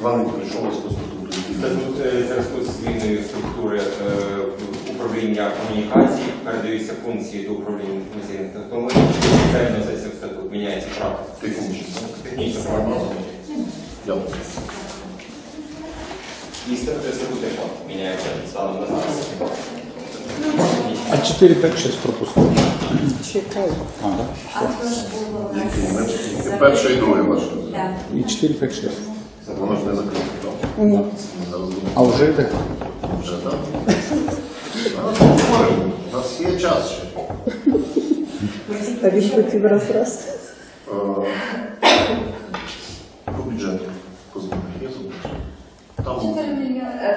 Іван Вікторович, що у вас по статуту? Це тут е, в зв'язку з зміною структури е, управління комунікацій передаються функції до управління інформаційних технологій. Це вноситься в статут, міняється практика. Технічно. Технічна форма. Дякую. І статут статут міняється станом на зараз. А 4, 5, 6 пропустили. Чекай. А? Ми- Перше і друге ваше. І 4, 5, 6. Воно ж не закрите, так? Зараз будемо. А вже йде? Вже так. У нас є час ще. Та він хотів раз раз. Е, По бюджету. Там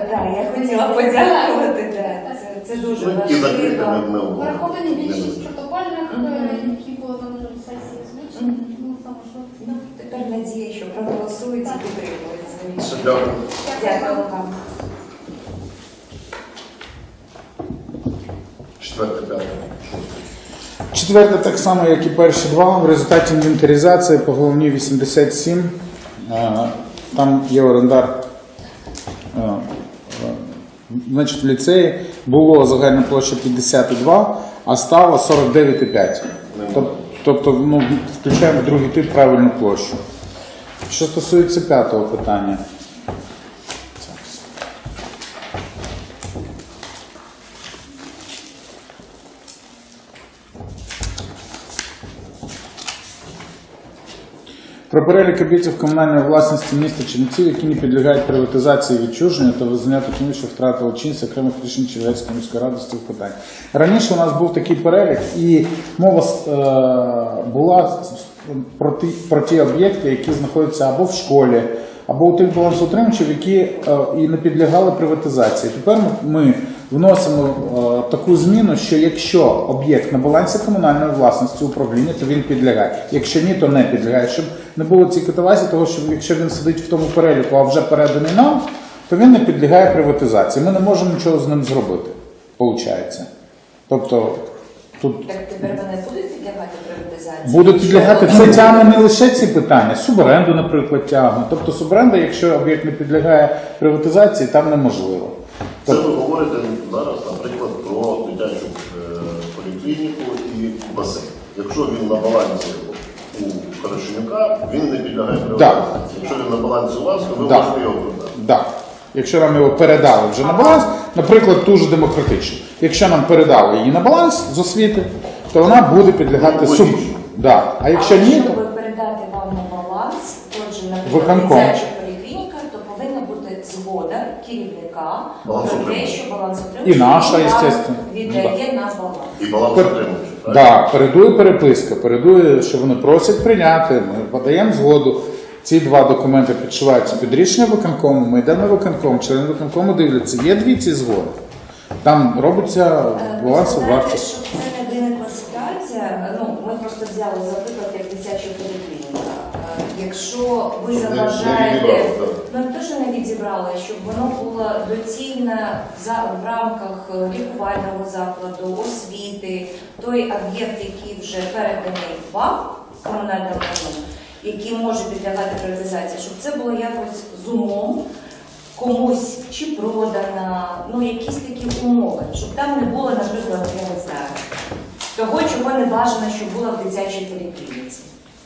Так, я хотіла подякувати. да. Це, це дуже ну, важливо. Враховані більшість протокольних, е, які були на сесії озвучені, ну тому що Ну, тепер надія, що проголосують і підтримують рішення. Дякую. Дякую вам. Четверте, п'яте. Четверте, так само, як і перші два. В результаті інвентаризації по головній 87. е, Там є орендар. е, Значить, в ліцеї було загальна площа 52, а стало 49,5. Тобто, ну, включаємо в другий тип правильну площу. Що стосується п'ятого питання. Про перелік об'єктів комунальної власності міста Чернівців, які не підлягають приватизації відчуження та визнання такими, що втратили чинність окремих рішень Чернівецької міської ради з цих питань. Раніше у нас був такий перелік, і мова е, була про ті, про ті об'єкти, які знаходяться або в школі, або у тих балансоутримувачів, які е, і не підлягали приватизації. Тепер ми, вносимо е, таку зміну, що якщо об'єкт на балансі комунальної власності управління, то він підлягає. Якщо ні, то не підлягає. Щоб не було цієї катавазії, того що якщо він сидить в тому переліку, а вже переданий нам, то він не підлягає приватизації. Ми не можемо нічого з ним зробити. Получається. Тобто тут Так тепер вони будуть підлягати приватизації? Будуть підлягати. Це тягне не лише ці питання, суборенду, наприклад, тягне. Тобто суборенда, якщо об'єкт не підлягає приватизації, там неможливо. Це ви говорите зараз, наприклад, про дитячу е, поліклініку і басейн. Якщо він на балансі у Хорошенюка, він не підлягає приватизації. Якщо він на балансі у вас, то ви Да. можете його продати. Да. Якщо нам його передали вже на баланс, наприклад, ту ж демократичну. Якщо нам передали її на баланс з освіти, то вона буде підлягати Ну, Да. А якщо ні, щоб то передати вам на баланс, отже, Виконком. наприклад, дитяча поліклініка, то повинна бути згода керівника про те, що балансотримувач І наша, естественно. віддає на баланс. І баланс отримуючи. так? да, передує переписка, передує, що вони просять прийняти, ми подаємо згоду. Ці два документи підшиваються під рішення виконкому, ми йдемо на виконком, члени виконкому дивляться, є дві ці згоди. Там робиться балансова Ви вартість. що це не виникла ситуація. Ну, ми просто взяли за приклад як дитяча поліклініка. Е, Якщо ви заважаєте, ну не те, що не відібрали, щоб воно було доцільне за в рамках е, лікувального закладу, освіти, той об'єкт, який вже переданий вам комунальному який може підлягати приватизації, щоб це було якось з умом комусь чи продана, ну якісь такі умови, щоб там не було, наприклад, я не знаю, того, чого не бажано, щоб було в дитячій поліклініці.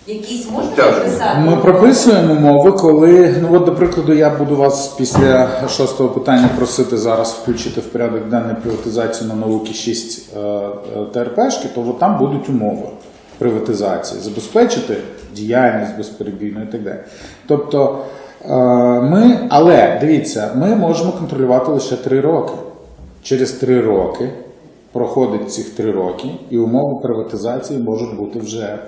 Якісь можна прописати? Ми прописуємо мови, коли, ну от, до прикладу, я буду вас після шостого питання просити зараз включити в порядок денний приватизацію на науки 6 е, е, ТРПшки, то от там будуть умови приватизації, забезпечити діяльність безперебійну і так далі. Тобто, е, ми, але дивіться, ми можемо контролювати лише 3 роки. Через 3 роки проходить цих 3 роки, і умови приватизації можуть бути вже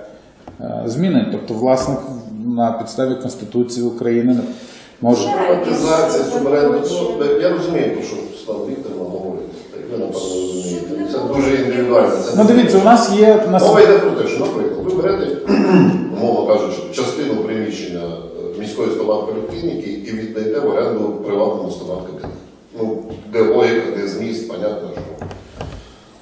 е, змінені. Тобто, власник на підставі Конституції України може. Приватизація, суборенда, ну, я розумію, про що Слава Вікторовна говорить. Ви, напевно, розумієте. Це дуже індивідуально. Ну дивіться, у нас є Мова йде про те, що, наприклад, ви берете, умовно кажучи, частину приміщення е, міської стомат-поліклініки і віддаєте в оренду приватному стомат-кабінету. Ну, де логіка, де зміст, понятно, що.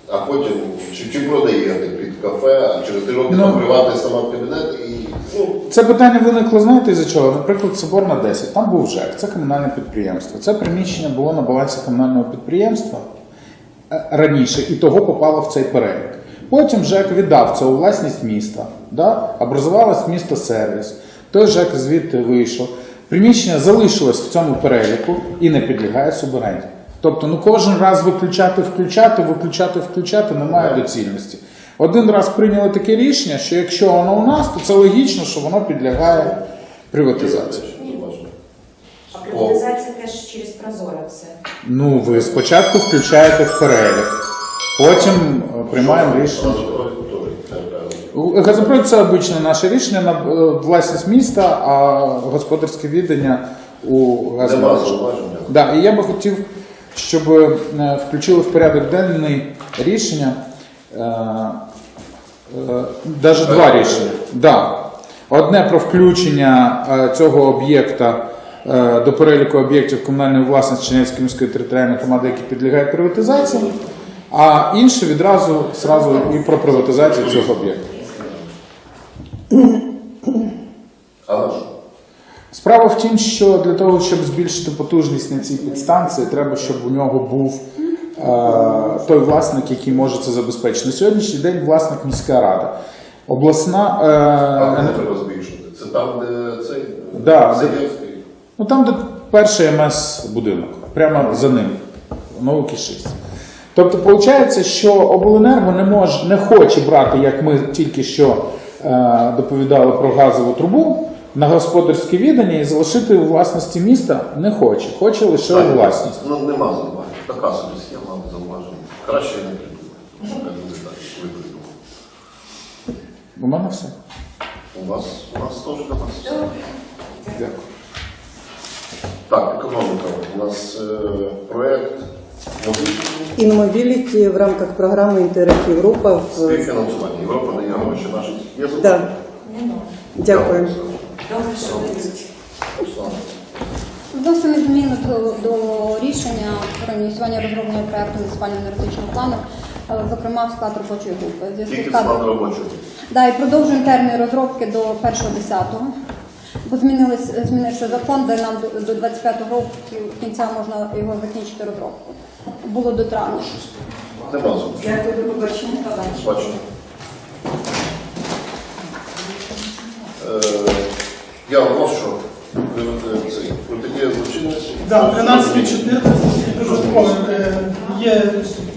А потім чи, чи продаєте під кафе, а через три роки Ну. там приватний стомат кабінет і ну, Це питання виникло, знаєте, за чого? Наприклад, Соборна 10, там був ЖЕК, це комунальне підприємство. Це приміщення було на балансі комунального підприємства е, раніше, і того попало в цей перелік. Потім ЖЕК віддав це у власність міста, да? образувалось місто сервіс. Той ЖЕК звідти вийшов. Приміщення залишилось в цьому переліку і не підлягає суборенді. Тобто, ну кожен раз виключати, включати, виключати, включати немає доцільності. Один раз прийняли таке рішення, що якщо воно у нас, то це логічно, що воно підлягає приватизації. А приватизація теж через прозоро все. Ну, ви спочатку включаєте в перелік, потім е, приймаємо рішення. газопровід це обичне наше рішення на е, власність міста, а господарське віддання у зауваження. Да, і я би хотів, щоб е, включили в порядок денний рішення, е, е, навіть два рішення. Да. Одне про включення е, цього об'єкта е, до переліку об'єктів комунальної власності Чернівської міської територіальної громади, які підлягають приватизації, а інше відразу сразу і про приватизацію цього об'єкта. Але що? Справа в тім, що для того, щоб збільшити потужність на цій підстанції, треба, щоб у нього був е, той власник, який може це забезпечити. На сьогоднішній день власник міська рада. Обласна. А Е, не треба збільшувати. Це там, де цей Да, Саєвський. ну там, де перший МС будинок, прямо за ним, науки 6. Тобто, виходить, що обленерго не може, не хоче брати, як ми тільки що е, доповідали про газову трубу, на господарське віддання і залишити у власності міста не хоче, хоче лише у власність. Ну, нема зауважень. Така собі схема зауважень. Краще не придумати. У мене все. У вас, у нас теж до вас. Дякую. Так, економіка. У нас е, проект Інмобіліті в рамках програми Інтерактив група. В... співфінансування. Європа дає гроші наші. Є Да. запитання? Нема. Дякую. Добре, що ви тут. Оксана. Вносимо зміни до, до рішення про ініціювання розроблення проекту муніципального енергетичного плану, е, зокрема в склад робочої групи. В зв'язку Тільки з кадром- склад робочого. Да, і продовжуємо термін розробки до 1.10, бо змінились, змінився закон, де нам до, до 25 року кінця можна його закінчити розробку. Було до травня. Нема зауважень. Дякую, до побачення. Бачимо. Е, Я вношу е, цей протидія злочинності. Да, 13-14 додатково. Е, Є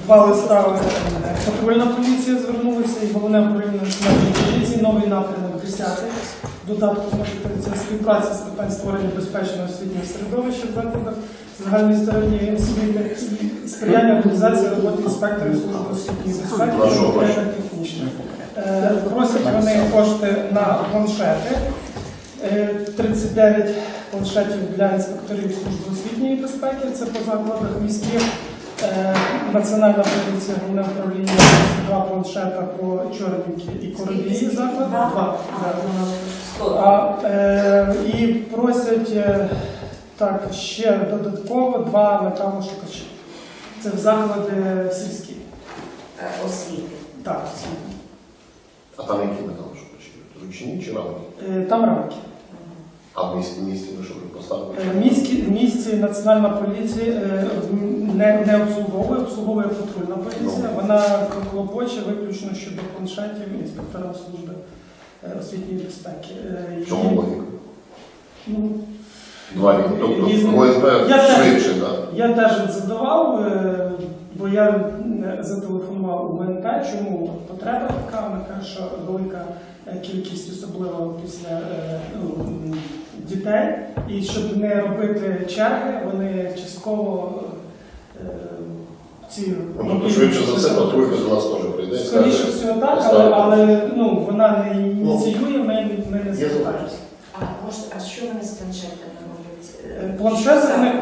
два листа. е, Патрульна поліція звернулася і головне управління національної поліції, новий напрямок 10 додатку це співпраця з питань створення безпечного освітнього середовища в закладах загальної середньої освіти і сприяння організації роботи інспекторів служби освітньої безпеки технічної. Е, Просять вони кошти на планшети. Е, 39 планшетів для інспекторів служби освітньої безпеки. Це по закладах міських. Е, Національна поліція, головне управління, два планшета по Чорненькій і Коробії заклади. Два. да. А, е, і просять е, так, ще додатково два металошукачі. Це в заклади сільські. Е, Освіти. Так, А там які метали шукачі? Ручні чи рамки? е, там рамки. А в місті місті ви що ви поставили? Е, В місті, в місті Національна поліція е, не, не обслуговує, обслуговує патрульна поліція. Вона клопоче виключно щодо планшетів інспекторам служби е, освітньої безпеки. Е, і- Чому логіка? Ну, Два рівні. Тобто Різні. ОСБ Я теж- швидше, так? Я теж задавав, е, бо я зателефонував у ВНП, чому потреба така, вона каже, що велика е, кількість, особливо після е, ну, м, дітей, і щоб не робити черги, вони частково е, ці Ну, тобто швидше за все патрулька до нас теж прийде. і Скоріше всього так, але, поставити. але ну, вона не ініціює, ми, ми не звертаємося. А, може, а що вони з планшетами роблять? Е, Планшети в них,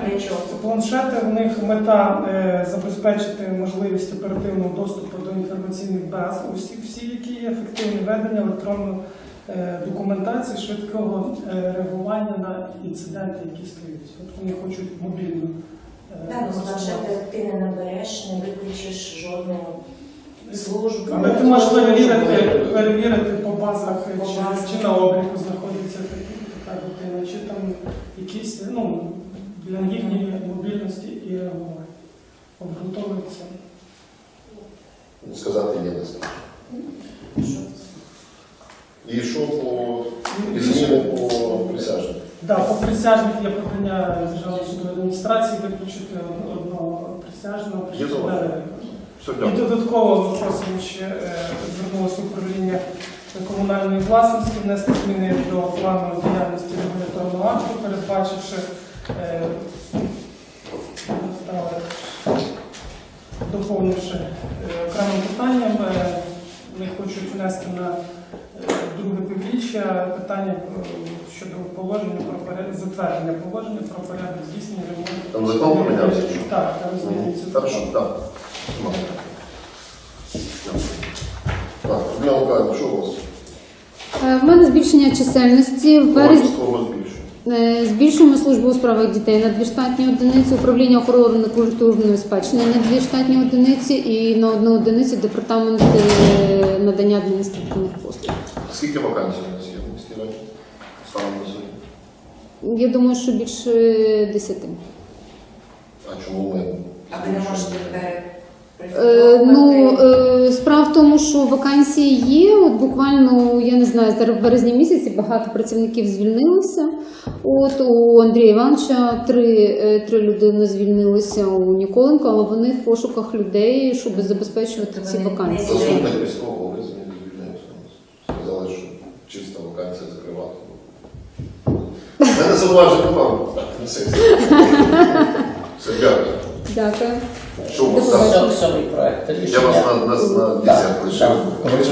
планшети в них мета е, забезпечити можливість оперативного доступу до інформаційних баз, усі, всі, які є ефективне ведення електронної е, документації, швидкого е, реагування на інциденти, які стаються. От вони хочуть мобільну. е, Так, ну, з ти не набереш, не виключиш жодного. службу. Але ти можеш перевірити, базах, чи, чи на обліку знаходиться такі- така дитина, чи там якісь ну, для їхньої мобільності і реагування. Обґрунтовується. Сказати є не скажу. І що по і зміни по присяжних? Да, по присяжних є подання Державної судової адміністрації виключити одного присяжного. Є? Все, І додатково ми просимо ще е, звернулося управління комунальної власності внести зміни до плану діяльності регуляторного акту, передбачивши е, доповнивши е, окремим питанням, е, вони хочуть внести на е, друге півріччя питання щодо положення про порядок затвердження положення про порядок здійснення ремонту. Там закон помінявся? Так, там змінюється Хорошо, Так, Людмила що у вас? Е, В мене збільшення чисельності в? Е, Збільшуємо службу у справах дітей на дві штатні одиниці, управління охорони культурної спадщини на дві штатні одиниці і на одну одиницю департамент е, надання адміністративних послуг. Скільки вакансій у нас є в міській раді? Станом на сьогодні? Я думаю, що більше десяти. А чому ми? А ви не можете Е, ну, е, справа в тому, що вакансії є. От буквально, я не знаю, зараз в березні місяці багато працівників звільнилося. От у Андрія Івановича три, е, три людини звільнилися у Ніколенко, але вони в пошуках людей, щоб забезпечувати ці вакансії. Заступник міського голови звільнився. Сказали, що чиста вакансія закривати. Мене зауваження не сесія. Все, дякую. Дякую. Що у вас там? проект Я рішення. вас на, на, на Так, десятку так, коли ж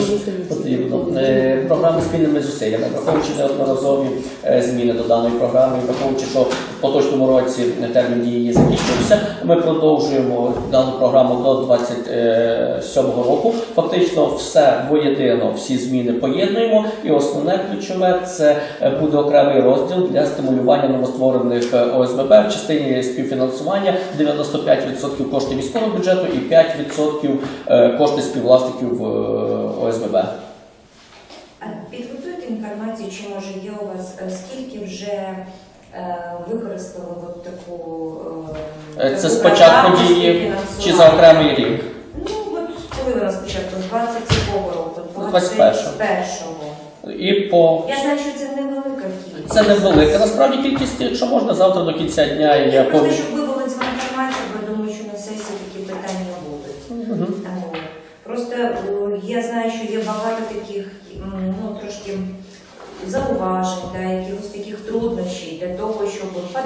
потрібно. Е, Програми спільними зусиллями, враховуючи неодноразові е, зміни до даної програми, і враховуючи, що в поточному році термін дії її закінчився, ми продовжуємо дану програму до 27 року. Фактично все воєдино, всі зміни поєднуємо. І основне ключове це е, буде окремий розділ для стимулювання новостворених е, ОСББ в частині співфінансування 95% коштів міського бюджету і 5% е, кошти співвласників е, ОСББ. А підготуйте інформацію, чи може є у вас е, скільки вже використали от таку Це таку спочатку дії чи за окремий рік? Ну от коли вона спочатку з 22 року, 21-го. 21-го. І по Я знаю, що це невелика кількість. це невелика. Насправді кількість, якщо можна, завтра до кінця дня я повністю. щоб вивели цю інформацію, бо я думаю, що на сесії такі питання будуть. От. Просто е, я знаю, що є багато таких м, ну, трошки зауважень, да, якихось таких труднощів для того,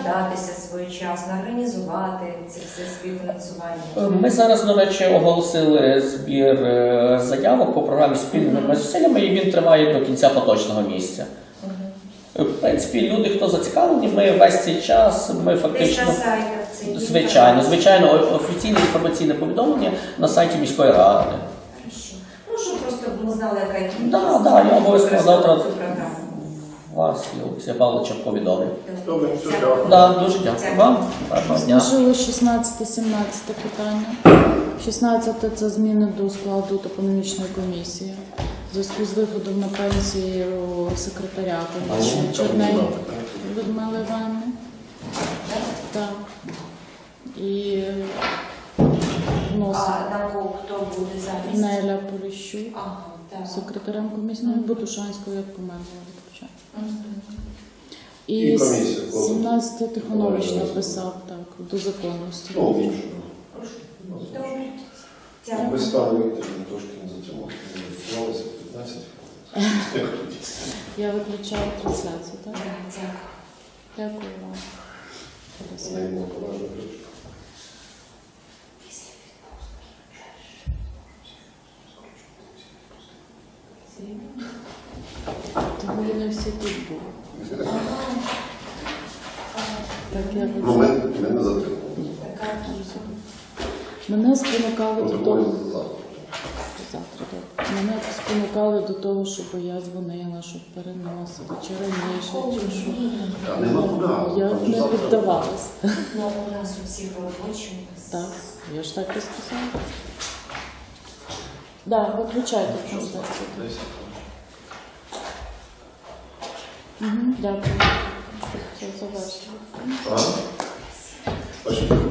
щоб своєчасно, організувати це все співфінансування. Ми зараз, до речі, оголосили збір е, заявок по програмі спільними зусиллями, і він триває до кінця поточного місяця. Е, В принципі, люди, хто зацікавлені, ми весь цей час, ми фактично. Звичайно, звичайно, офіційне інформаційне повідомлення на сайті міської ради. Хорошо. Ну, щоб просто ми знали, яка кількість. Да, да, я обов'язково завтра-. Вас і Олексія Павловича повідомлю. Добре, все, Дякую. дякую. Да, дуже дякую вам. Гарного дня. Залишилось 16-17 питання. 16 це зміни до складу топономічної комісії. В зв'язку з виходом на пенсію секретаря комісії Чорней Людмили Івановни. Так. І вносить А на кого хто буде замість? Неля Поліщук, Ага. Секретарем комісії, ну, Бутушанського як померла виключаю. І І комісія, коли? 17 Тихонович написав так, до законності. Ну. Добре. Ми Дякую. стали трошки не затримали. Ми 15 хвилин. Я виключаю трансляцію, так? Так, Дякую. Дякую вам. Вона йому поважно кричить. Всі тут були. Так я Ну, ми, ми не затримали. Мене спонукали до Протокол того. завтра. Завтра так. Мене спонукали до того, щоб я дзвонила, щоб переносити, чи раніше, чи що. А нема куди. Я Там не завтра. піддавалась. Ну, у нас у всіх робочі. Так, я ж так і сказала. Да, виключайте трансляцію. Угу, Дякую. Це побачимо. А?